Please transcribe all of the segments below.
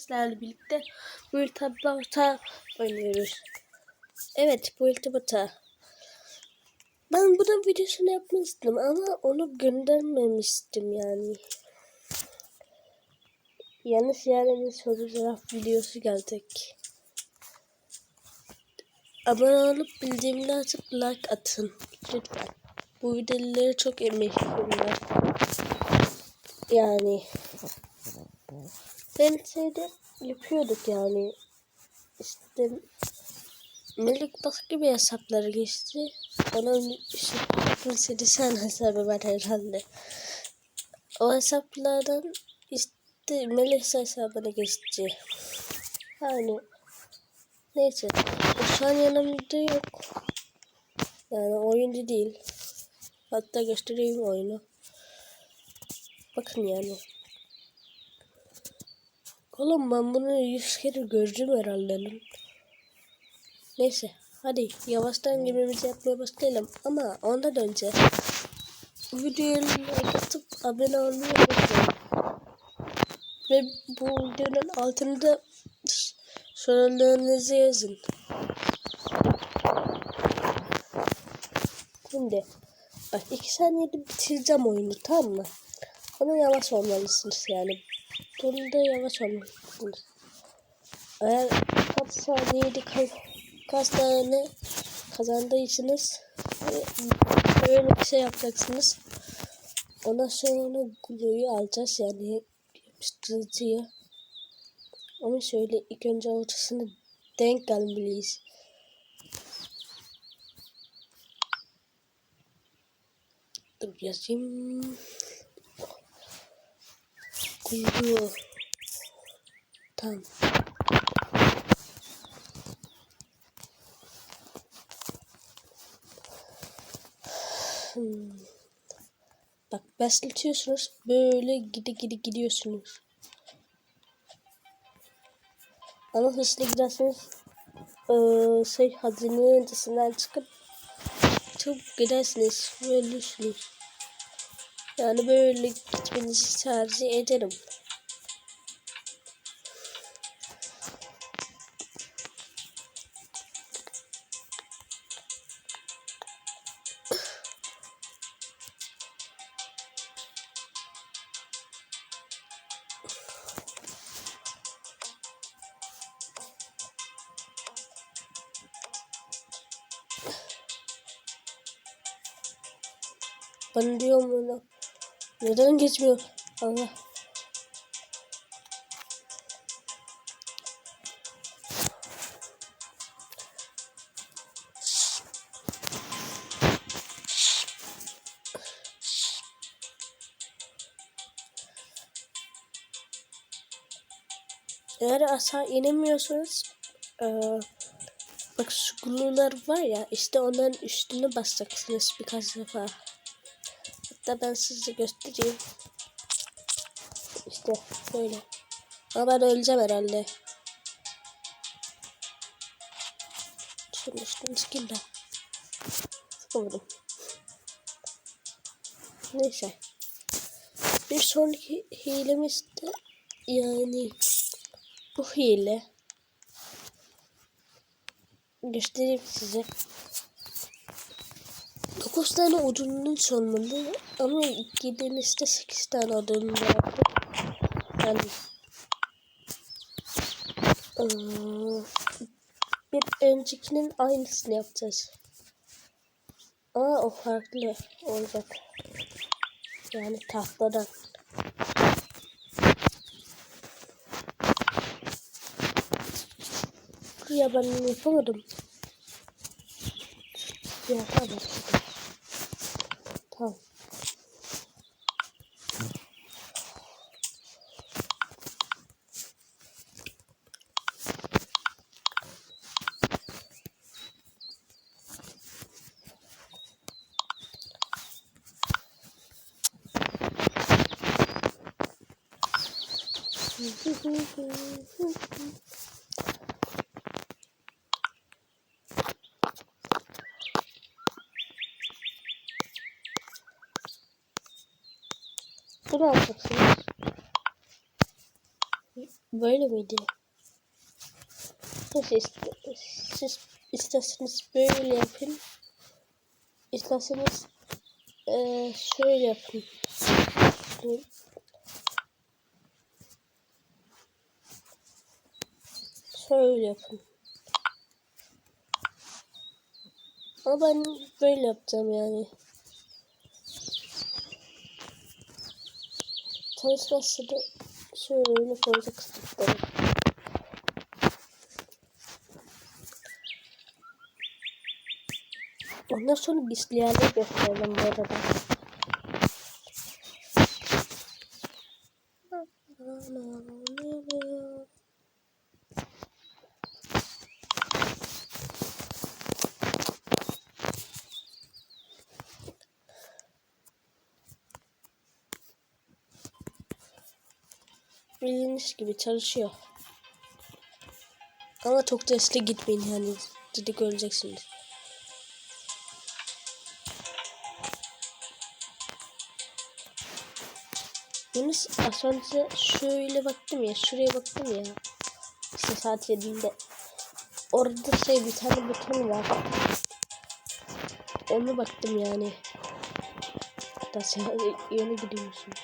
sizlerle birlikte bu iltibata oynuyoruz. Evet bu iltibata. Ben bunun videosunu istedim ama onu göndermemiştim yani. Yanlış yerine soru cevap videosu gelecek. Abone olup bildirimleri açıp like atın. Lütfen. Bu videoları çok emek bunlar. Yani ben şeyde yapıyorduk yani. İşte Melik başka bir hesapları geçti. Onun işte lisede sen hesabı var herhalde. O hesaplardan işte Melik hesabına geçti. Yani neyse. O şu an yanımda yok. Yani oyuncu değil. Hatta göstereyim oyunu. Bakın yani. Oğlum ben bunu yüz kere gördüm herhalde. Neyse hadi yavaştan girmemizi yapmaya başlayalım. Ama ondan önce videoyu like atıp abone olmayı unutmayın. Ve bu videonun altında sorularınızı yazın. Şimdi bak iki saniyede bitireceğim oyunu tamam mı? Ama yavaş olmalısınız yani. Bunda yavaş olmalısınız. Eğer kaç saniyede kaç, kaç tane kazandıysanız e, böyle bir şey yapacaksınız. Ondan sonra glue'yu alacağız yani yapıştırıcıyı. Ama şöyle ilk önce ortasını denk gelmeliyiz. Dur yazayım. Glue. Tamam. Hmm. Bak besletiyorsunuz. Böyle gidi gidi gidiyorsunuz. Ama hızlı giderseniz ee, şey hazinenin ötesinden çıkıp çok gidersiniz. Ölürsünüz. Yani böyle gitmenizi tercih ederim. Bana diyor mu? Neden geçmiyor? Allah. Eğer aşağı inemiyorsanız eee bak şu var ya işte onların üstüne basacaksınız birkaç defa. Hatta ben size göstereyim. İşte böyle. Ama ben öleceğim herhalde. Çıkayım da. Sıkamadım. Neyse. Bir sonraki hilemiz de yani bu hile. Göstereyim size. 9 tane odununuz olmalı ama gidinizde 8 tane odun vardı. Yani bir öncekinin aynısını yapacağız. Ama o farklı olacak. Yani tahtadan. Ya ben yapamadım. Ya. Tamam. Bunu alacaksınız. böyle miydi? Neyse siz isterseniz böyle yapın. İsterseniz eee şöyle yapın. Şöyle yapın. Ama ben böyle yapacağım yani. Çalışması da şöyle fazla kısıtlarım. Ondan sonra bisliyerle göstereceğim bu arada. Bildiğiniz gibi çalışıyor. Ama çok hızlı gitmeyin yani. Dedi göreceksiniz. Yunus az önce şöyle baktım ya. Şuraya baktım ya. İşte saat 7'de. Orada şey bir tane buton var. Ona baktım yani. Hatta sen yöne gidiyorsun.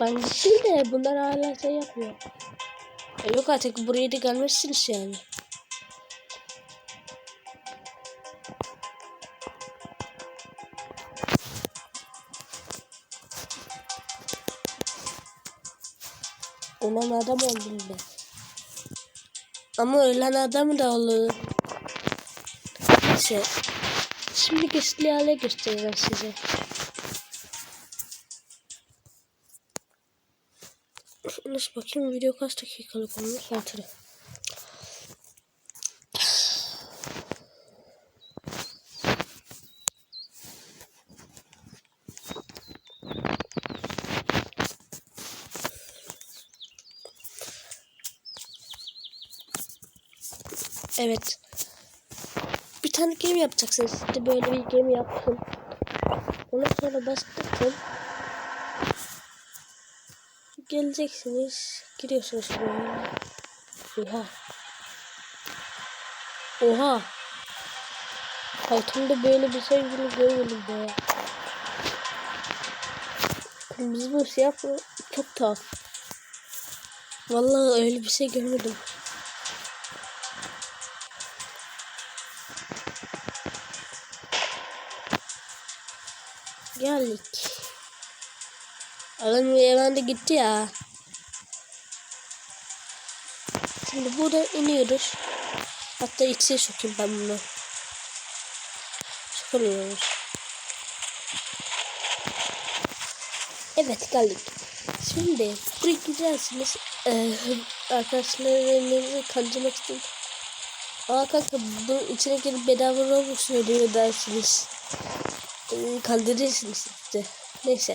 Ben gittim de bunlar hala şey yapmıyor. E yok artık buraya da gelmezsiniz yani. Olan adam oldum ben. Ama ölen adam da olur. Neyse. Şimdi güçlü hale göstereceğim size. Nasıl bakayım video kaç dakikalık olmuş hatırı. Evet. Bir tane game yapacaksınız. İşte böyle bir game yaptım. Ondan sonra bastırdım. Geleceksiniz. Giriyorsunuz böyle. Oha. Oha. Hayatımda böyle bir şey bile görmedim be. Kırmızı bir şey yapma. Çok tuhaf. Vallahi öyle bir şey görmedim. Hemen de gitti ya. Şimdi burada iniyoruz. Hatta içine sokayım ben bunu. Sokamıyoruz. Evet geldik. Şimdi buraya gidersiniz. Ee, arkadaşlarınızı kandırmak için. Aa kanka bunun içine girip bedava Robux veriyor dersiniz. Ee, kandırırsınız işte. Neyse.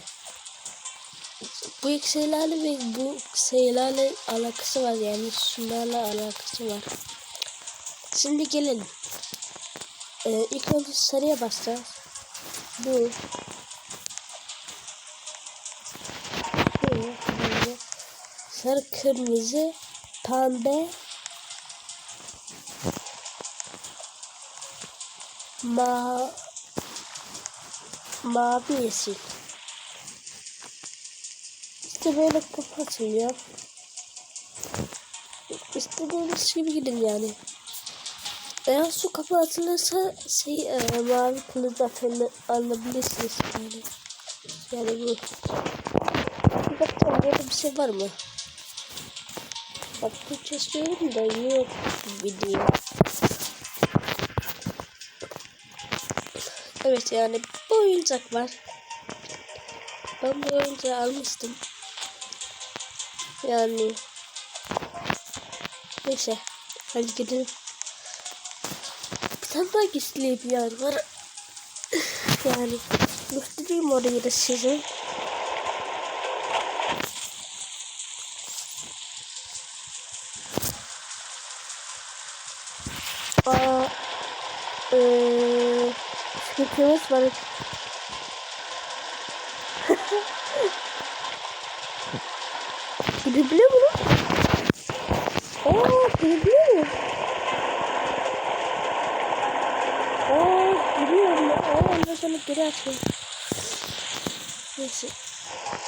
Bu iki şeylerle ve bu şeylerle alakası var yani şunlarla alakası var. Şimdi gelelim. Ee, ilk önce sarıya basacağız. Bu. Bu. Sarı, kırmızı, pembe, ma mavi, yeşil. İşte böyle kapı açılıyor. İstediğiniz gibi gidin yani. Eğer su kapı açılırsa şey e, mavi kılıç zaten alabilirsiniz yani. Yani bu. Bir burada bir şey var mı? Bak bu kesiyorum da yok video. Evet yani bu oyuncak var. Ben bu oyuncağı almıştım. Yani neyse hadi gidelim. Bir tane daha gizli bir yer var. yani göstereyim orayı da size. Aa, ee, temas var. Gidebiliyor mu lan? Aa gidebiliyor mu? Aa gidiyor mu? Aa ondan atıyor. Neyse.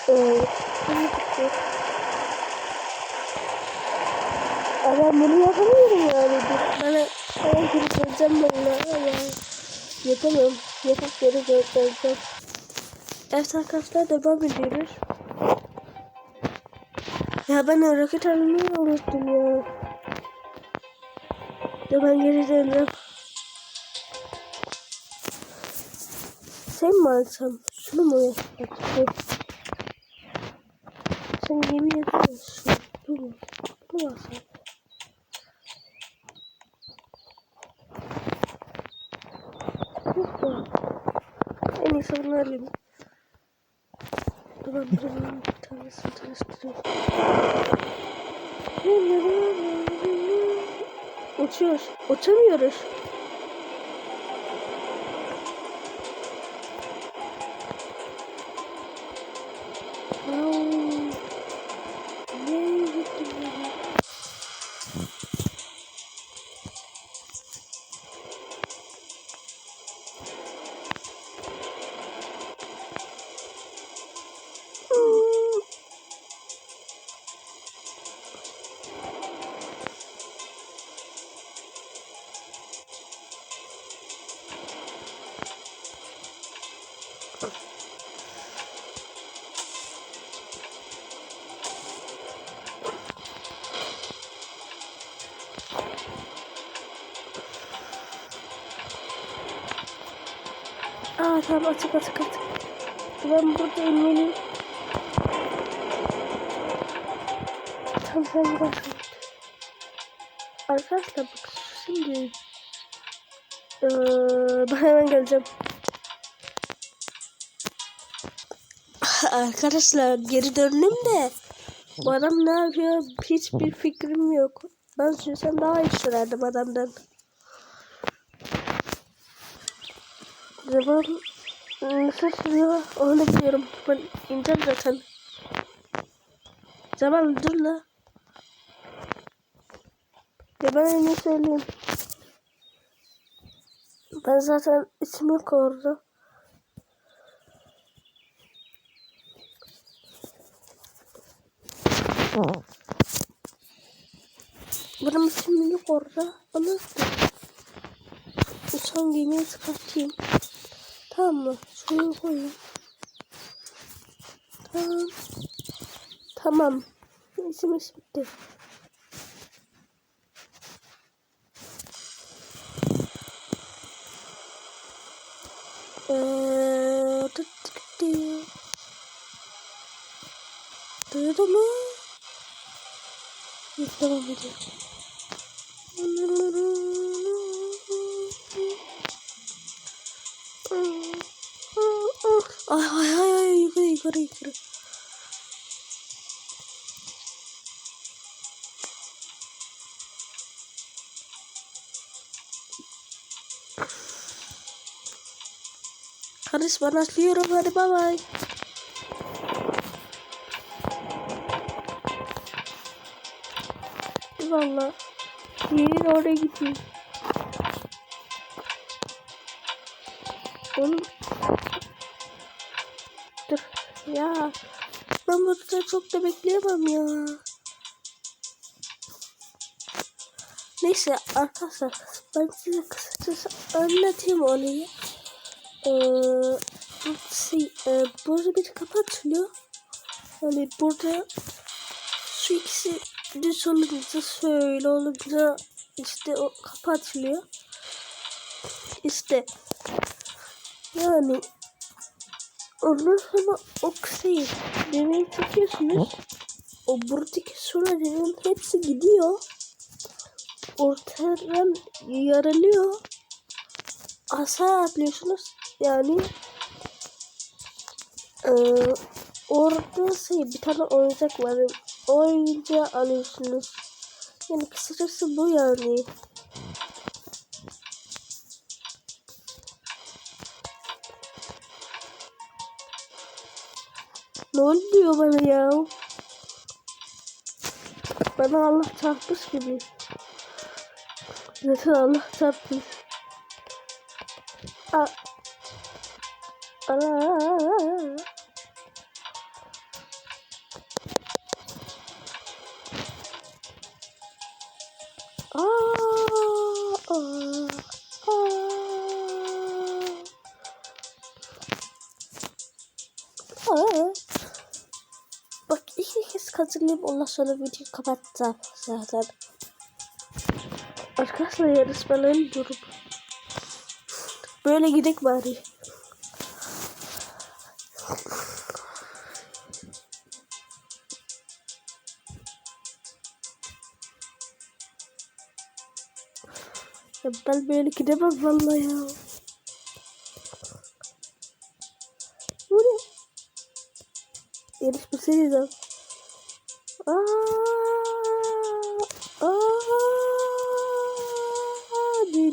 Ee, ben bunu yapamıyorum yani. Bana bana geri döneceğim benimle ama yapamıyorum. Yapıp geri döneceğim. Evet arkadaşlar devam ediyoruz. Ya ben roket almayı unuttum ya. Ya ben geri döneceğim. Sen mi alsam? Şunu mu yapsak? Şu. Sen gemi yapıyorsun. Bu mu? Bu mu alsam? Yok ya. En iyisi bunu alayım. Tamam buranın bir tanesini tanıştırıyorum. Uçuyoruz. Uçamıyoruz. Aa tamam açık açık açık. Ben burada inmeliyim. Tamam sen çık. Arkadaşlar bak şimdi. Ee, ben hemen geleceğim. Arkadaşlar geri döndüm de bu adam ne yapıyor hiçbir fikrim yok. Ben sürsem daha iyi sürerdim adamdan. Zaman nasıl sürüyor onu biliyorum. Ben ineceğim zaten. Zaman dur la. Ya ben ne söyleyeyim. Ben zaten yok orada. Benim yok orada. Ama uçan gemiyi çıkartayım. Tamam mı? Şuraya koyayım. Tamam. Tamam. İsim bitti. Gitti. Duydu mu? İlk devam ediyor. Ay ay ay ay yukarı yukarı yukarı. Kardeş ben atlıyorum hadi bay bay. Valla. Yerin oraya gideyim. Oğlum. Ya. Ben burada çok da bekleyemem ya. Neyse arkadaşlar ben size kısacası anlatayım olayı. Ee, şey, e, burada bir kapı açılıyor. Hani burada şu ikisi bir sonunda şöyle olunca işte o kapı açılıyor. İşte yani ondan sonra o kısayı demeyi çekiyorsunuz. O buradaki suların hepsi gidiyor. Ortadan yarılıyor. Aşağı atlıyorsunuz. Yani ee, orada şey bir tane oyuncak var. O oyuncağı alıyorsunuz. Yani kısacası bu yani. Ne oluyor bana ya? Bana Allah çarpmış gibi. Zaten Allah çarpmış. Aa. Aa. Kazanayım ondan sonra videoyu kapatacağım zaten. Arkadaşlar yarışmaların durum. Böyle gidek bari. Ya ben böyle gidemem vallahi ya. Bu ne? Yarışma senin Aa, aa, diye.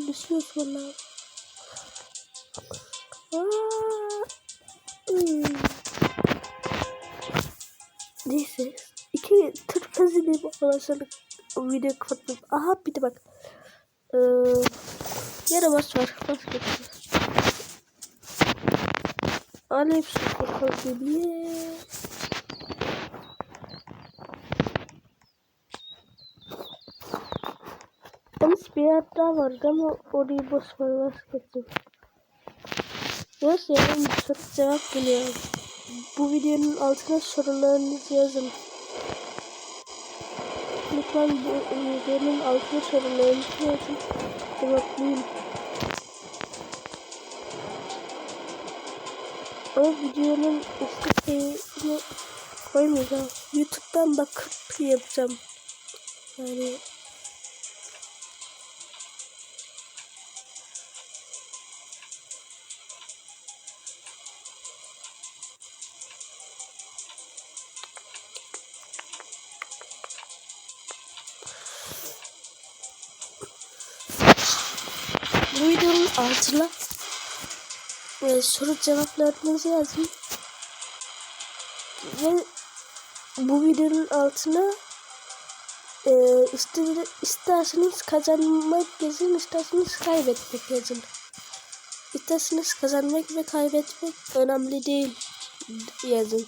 Aa, hmm. Neyse. İki Türk kazanayım ondan sonra o videoyu kapattım. Aha bir de bak. Ee, yere bas var. Bas götür. Alev sıfır kazanıyor. Yalnız bir yer daha vardı ama orayı ver vazgeçtim. Neyse yarın bir soru cevap geliyor. Bu videonun altına sorularınızı yazın. Lütfen bu videonun altına sorularınızı yazın. Cevaplayayım. Ama videonun üstü şeyini koymayacağım. Youtube'dan bakıp yapacağım. Yani altına e, soru cevaplarınızı yazın. Ve bu videonun altına e, ister, isterseniz kazanmak yazın, isterseniz kaybetmek yazın. İsterseniz kazanmak ve kaybetmek önemli değil yazın.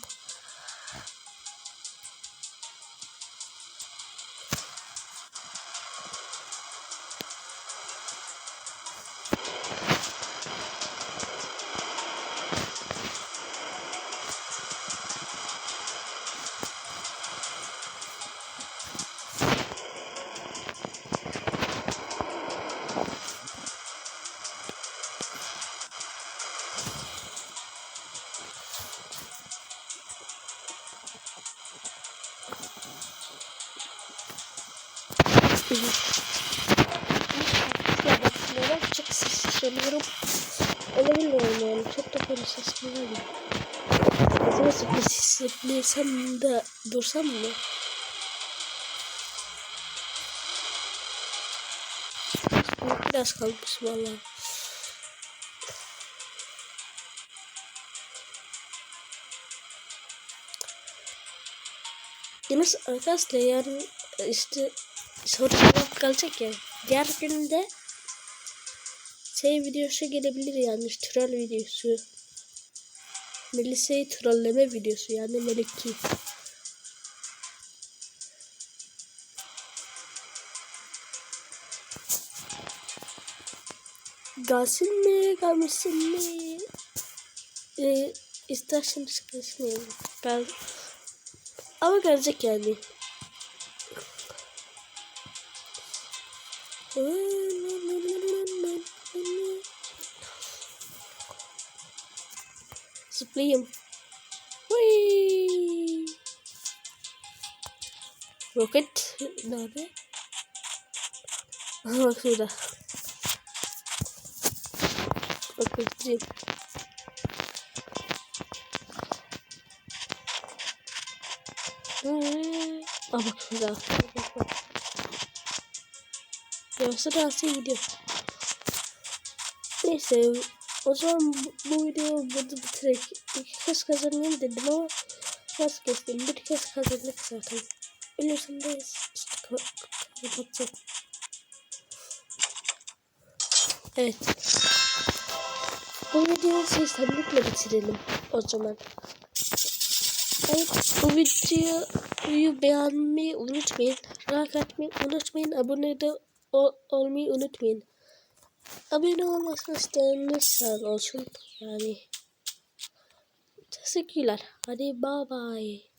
De dursam mı? Biraz kalmış valla. Yalnız arkadaşlar yarın işte soru cevap kalacak ya. Diğer günde şey videosu gelebilir yani troll videosu. Melisa'yı trolleme videosu yani Meliki. Gelsin mi? Gelmesin mi? Ee, isterseniz gelsin. Gel. Ama gelecek yani. Zıplayayım. Whee! Roket nerede? Bak şurada. Bak göstereyim. Hmm. Aa bak şurada. Yoksa rahatsız gidiyor. Neyse o zaman bu, bu videoyu burada bitirek. İki kez kazanayım dedim ama vazgeçtim. Bir kez kazandık zaten. Ölürsem de işte ka- kapatacağım. Evet. Bu videoyu seslenlikle bitirelim o zaman. Evet bu videoyu beğenmeyi unutmayın. Like atmayı unutmayın. Abone de ol- olmayı unutmayın. Abone canınız sağ olsun. Yani teşekkürler. Hadi bye bye.